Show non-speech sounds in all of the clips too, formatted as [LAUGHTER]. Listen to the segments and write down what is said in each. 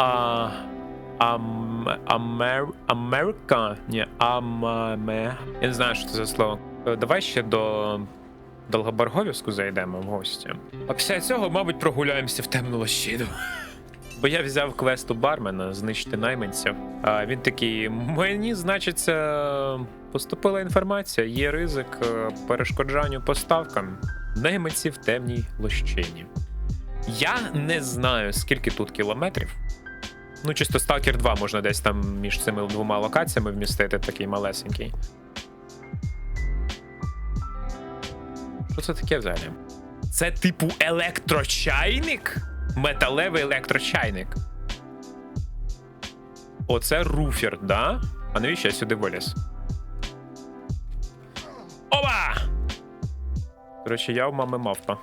А. Ам, Амер, Америка? Ні, Аме. Я не знаю, що це за слово. Е, Давай ще до Долгоборговівську зайдемо в гості. А після цього, мабуть, прогуляємося в темну лощину. Бо я взяв квест у бармена знищити найманців. А він такий: мені, значиться, поступила інформація, є ризик е, перешкоджанню поставкам найманців в темній лощині. Я не знаю, скільки тут кілометрів. Ну, чисто Stalker 2 можна десь там між цими двома локаціями вмістити, такий малесенький. Що це таке взагалі? Це типу електрочайник? Металевий електрочайник. Оце руфер, да? А навіщо я сюди виліз? Опа! Коротше, я у мами мавпа.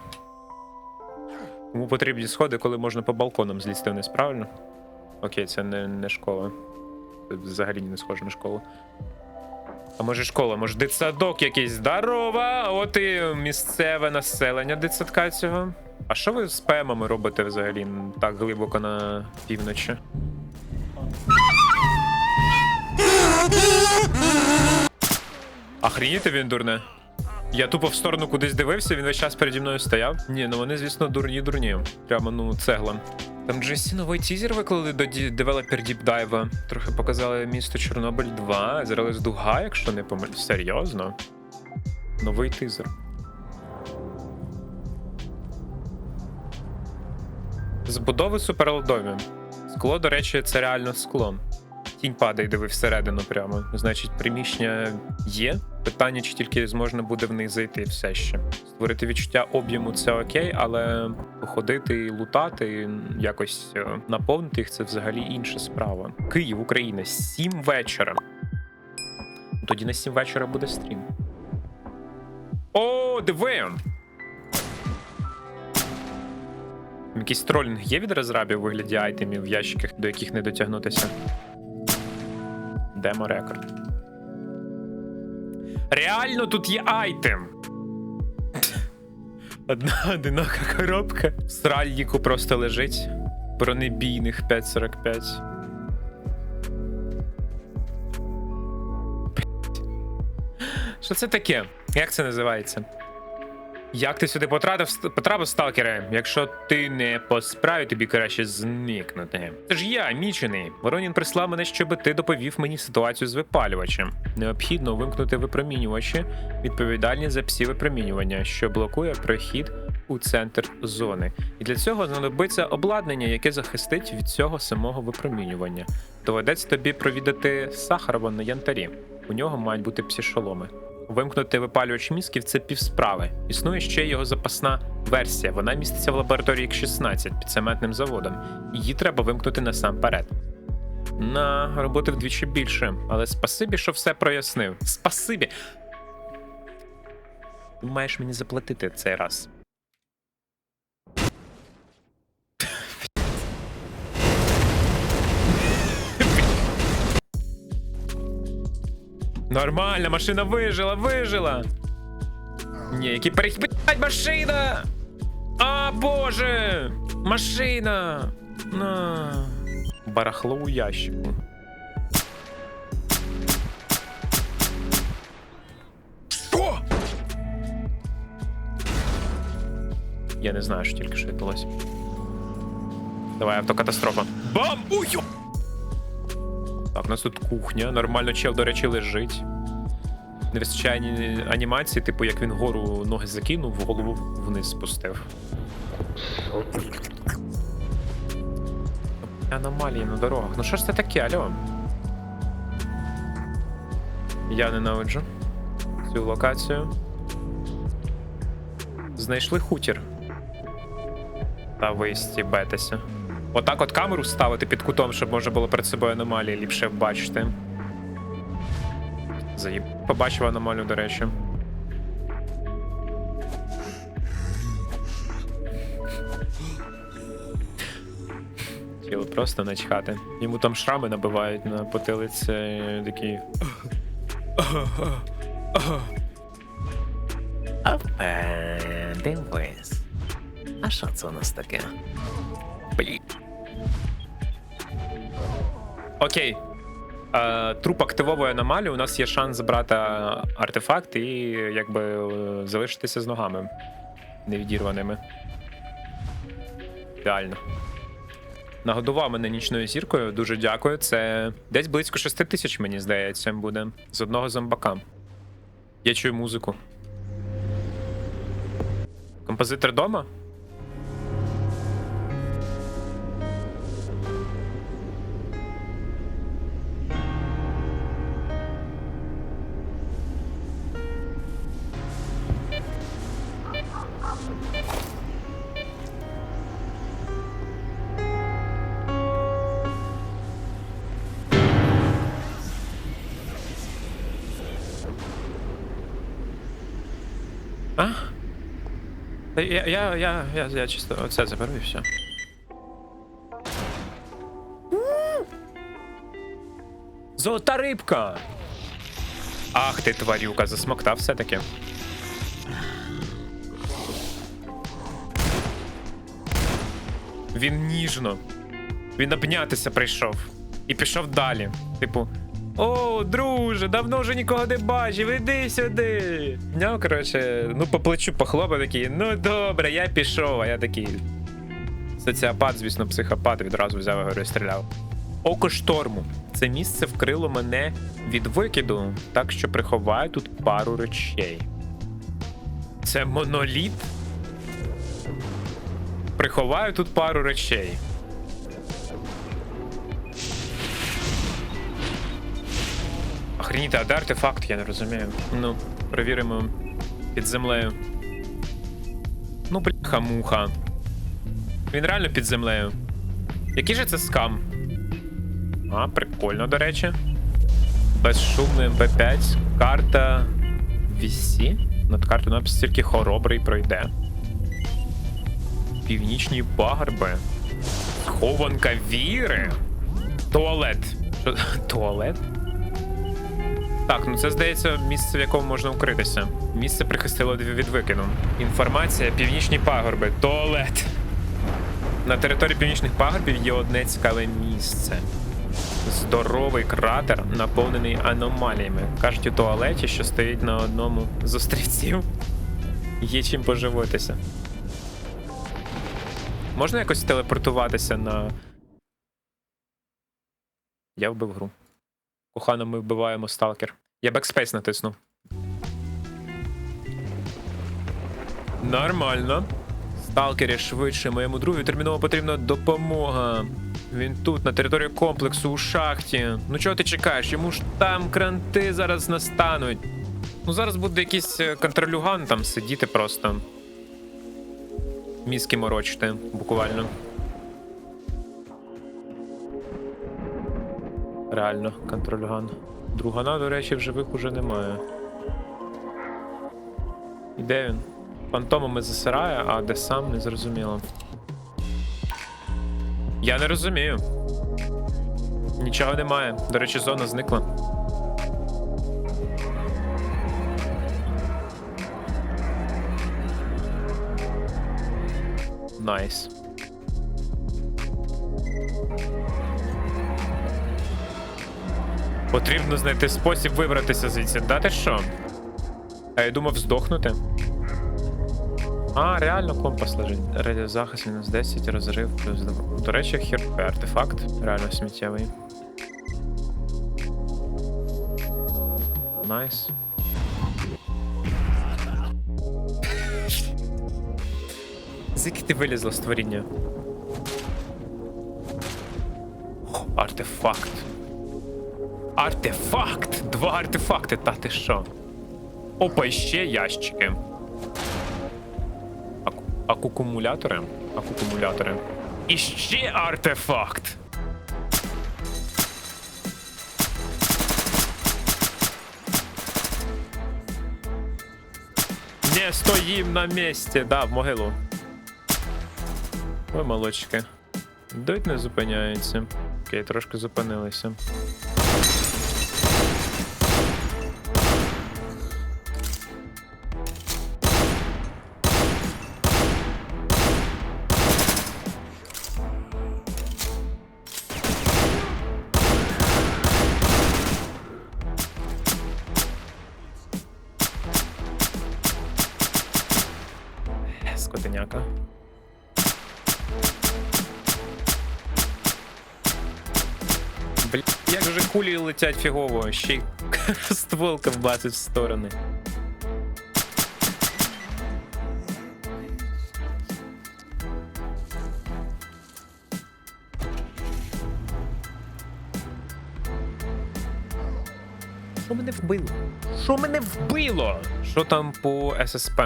Кому потрібні сходи, коли можна по балконам злізти вниз, правильно? Окей, це не, не школа. Це взагалі не схоже на школу. А може школа, може дитсадок якийсь здорова, от і місцеве населення дитсадка цього. А що ви з ПМами робите взагалі так глибоко на півночі? Охреніти він дурне. Я тупо в сторону кудись дивився, він весь час переді мною стояв. Ні, ну вони, звісно, дурні дурні. Прямо ну цегла. Там GSC новий тізер виклали до девелопер Dive. Трохи показали місто Чорнобиль 2. Зрелись дуга, якщо не помиль. Серйозно? Новий тизер. Збудови суперлодові. Скло, до речі, це реально скло. Тінь падає, диви всередину прямо. Значить, приміщення є. Питання, чи тільки зможна буде в них зайти все ще. Створити відчуття об'єму це окей, але походити і лутати, якось е, наповнити їх це взагалі інша справа. Київ, Україна, 7 вечора. Тоді на 7 вечора буде стрім. О, диви! Якийсь тролінг є від розрабів у вигляді айтемів в ящиках, до яких не дотягнутися. Демо рекорд. Реально тут є айтем. Одна одинока коробка. В сральніку просто лежить. Бронебійних 5.45. Що це таке? Як це називається? Як ти сюди потрапив, потрапив сталкере? Якщо ти не по справі, тобі краще зникнути. Це ж я, мічений. Воронін прислав мене, щоб ти доповів мені ситуацію з випалювачем. Необхідно вимкнути випромінювачі, відповідальні за псі випромінювання, що блокує прохід у центр зони. І для цього знадобиться обладнання, яке захистить від цього самого випромінювання. Доведеться тобі провідати Сахарова на янтарі. У нього мають бути псі-шоломи. Вимкнути випалювач мізків це півсправи. Існує ще його запасна версія. Вона міститься в лабораторії К16 під цементним заводом. Її треба вимкнути насамперед. На роботи вдвічі більше, але спасибі, що все прояснив. Спасибі. Ти маєш мені заплатити цей раз. Нормально, машина вижила, вижила. Ні. Блядь, машина! А, боже! Машина! На. Барахло у ящику. Що? Я не знаю, що тільки що відбулося. Давай, автокатастрофа. Бам! Ой! У нас тут кухня. Нормально чел, до речі, лежить. Не вистачає анімації, типу, як він гору ноги закинув, голову вниз спустив. Аномалії на дорогах. Ну що ж це таке, альо? Я ненавиджу цю локацію. Знайшли хутір. Та ви стібетеся. Отак от камеру ставити під кутом, щоб можна було перед собою аномалії ліпше бачити. Заїб. Побачив аномалію, до речі. Тіло просто начхати. Йому там шрами набивають на потилиці такі. Е, дивись. А що це у нас таке? Окей. Е, труп активовує аномалію, у нас є шанс забрати е, артефакт і якби е, залишитися з ногами невідірваними. Ідеально. Нагодував мене нічною зіркою, дуже дякую. Це десь близько 6 тисяч, мені здається, буде з одного зомбака. Я чую музику. Композитор дома? А? Я, я, я, я, я чисто оце заберу і все. Золота рибка! Ах ти, тварюка, засмоктав все-таки. Він ніжно. Він обнятися прийшов. І пішов далі. Типу. О, друже, давно вже нікого не бачив, іди сюди. Ну, коротше, ну по плечу похлопав такий, ну добре, я пішов, а я такий. Соціопат, звісно, психопат, відразу взяв його розстріляв. Око шторму. Це місце вкрило мене від викиду, так що приховаю тут пару речей. Це моноліт? Приховаю тут пару речей. Охреніти, а де артефакт, я не розумію. Ну, перевіримо під землею. Ну, бляха муха. Він реально під землею. Який же це скам? А, прикольно, до речі. Безшумний МП5. Карта VC. Над картою напис тільки хоробрий пройде. Північні пагорби. Хованка віри. Туалет. [LAUGHS] Туалет? Так, ну це здається місце, в якому можна укритися. Місце прихистило від викину. Інформація: північні пагорби, туалет. На території північних пагорбів є одне цікаве місце. Здоровий кратер, наповнений аномаліями. Кажуть у туалеті, що стоїть на одному з острівців. Є чим поживитися. Можна якось телепортуватися на. Я вбив гру. Кохано, ми вбиваємо сталкер. Я бекспейс натиснув. Нормально. Сталкері швидше, моєму другу терміново потрібна допомога. Він тут, на території комплексу, у шахті. Ну чого ти чекаєш? Йому ж там кранти зараз настануть. Ну зараз буде якийсь е, контролюган там сидіти просто. Мізки морочити, буквально. Реально, контрольган. Другана, до речі, в живих уже немає. І де він? Фантомами засирає, а де сам не зрозуміло. Я не розумію. Нічого немає. До речі, зона зникла. Найс. Потрібно знайти спосіб вибратися звідси. Да що? А я думав здохнути. А, реально компас лежить. Радіозахист мінус 10, розрив плюс 2. До речі, хір артефакт. Реально сміттєвий. Найс. Звідки ти вилізла з творіння? Артефакт. Артефакт! Два артефакти, та ти що? Опа, і ще ящики. Аку... Акукумулятори? Акукумулятори. І ще артефакт! Не стоїм на місці, да, в могилу. Ой, молочки. Дойт не зупиняється. Окей, трошки зупинилися. Дяка. Бля, як же кулі летять фігово, ще й [LAUGHS] стволка вбасить в сторони. Що мене вбило? Що мене вбило? Що там по ССП?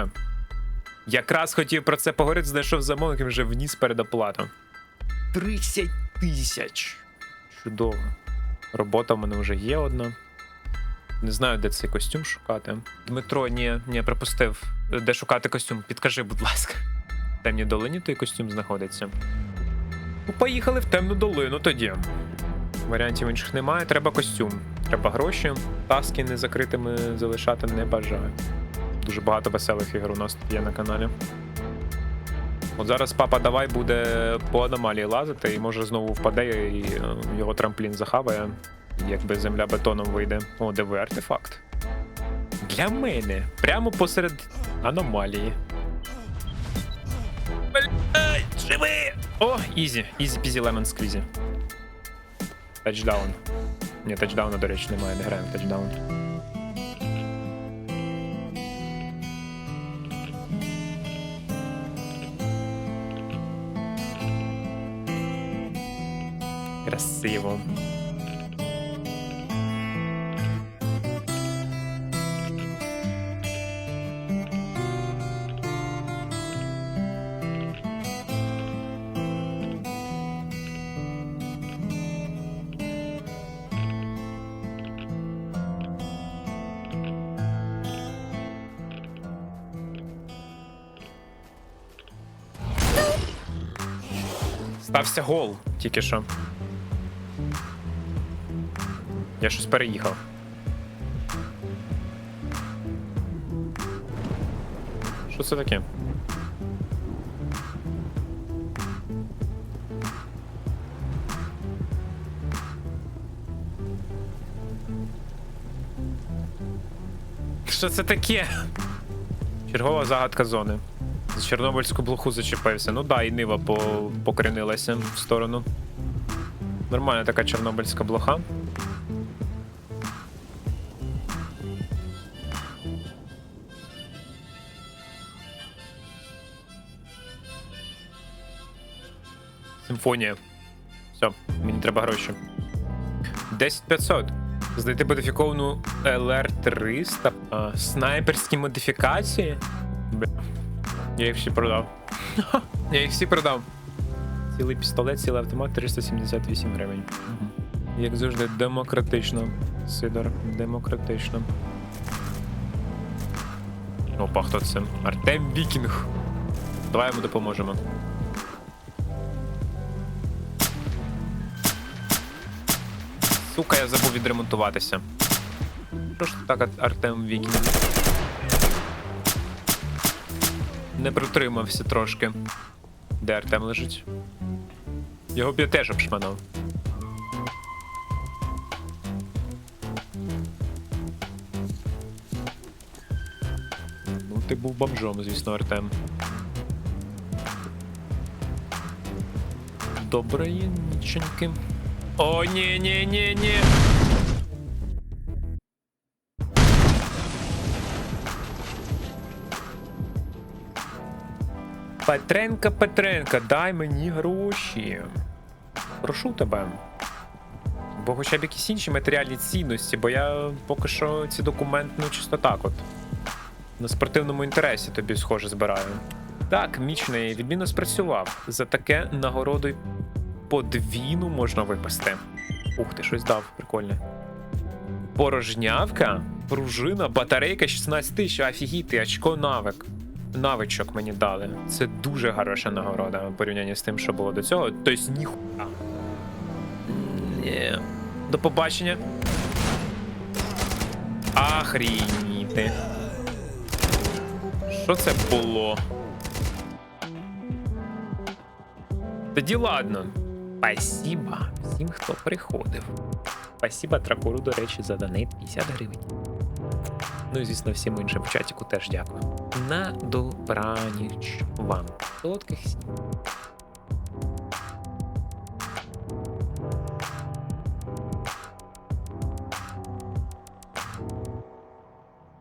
Якраз хотів про це поговорити, знайшов замовник і вже вніс передоплату. 30 тисяч. Чудово. Робота в мене вже є одна. Не знаю, де цей костюм шукати. Дмитро, ні, ні, припустив. Де шукати костюм? Підкажи, будь ласка. В темній долині той костюм знаходиться. Ну, поїхали в темну долину тоді. Варіантів інших немає, треба костюм. Треба гроші. Таски незакритими залишати не бажаю. Дуже багато веселих ігор у нас є на каналі. От зараз папа давай буде по аномалії лазити і може знову впаде і е, його трамплін захаває. Якби земля бетоном вийде. О, диви артефакт. Для мене. Прямо посеред аномалії. Блять, живи! О, ізі, ізі пізі лемон сквізі. Тачдаун. Ні, тачдауна, до речі, немає, не граємо тачдаун. Красиво. Стався гол тільки що. Я щось переїхав. Що це таке? Що це таке? Чергова загадка зони. За Чорнобильську блоху зачепився. Ну да, і нива по... покорінилася в сторону. Нормальна така чорнобильська блоха. Симфонія. Все, мені треба гроші. 10500. Знайти модифіковану LR300. А, снайперські модифікації. Бля. Я їх всі продав. Я їх всі продав. Цілий пістолет, цілий автомат 378 гривень. Як завжди, демократично. Сидор, демократично. Опа, хто це? Артем Вікінг. Давай йому допоможемо. Сука, я забув відремонтуватися. Просто так Ар- Артем Вікінг. Не протримався трошки. Де Артем лежить? Його б я теж обшманав. Ну, ти був бомжом, звісно, Артем. Доброї ніченьки. О, ні, ні, ні, ні. Петренка, Петренка, дай мені гроші. Прошу тебе. Бо хоча б якісь інші матеріальні цінності, бо я поки що ці документи, ну чисто так от. На спортивному інтересі тобі схоже збираю. Так, мічний відмінно спрацював. За таке нагородою подвійну можна випасти. Ух ти, щось дав, прикольне. Порожнявка, пружина, батарейка 16 тисяч, офігіти, очко навик. Навичок мені дали. Це дуже хороша нагорода в порівнянні з тим, що було до цього. Тобто ніхуя. Ні. До побачення. Ахрініти. Що це було? Тоді ладно. Спасибо всім, хто приходив. Спасіба Тракуру, до речі, за донейт 50 гривень. Ну і звісно, всім іншим в чатіку теж дякую. На добраніч вам. Солодких снів.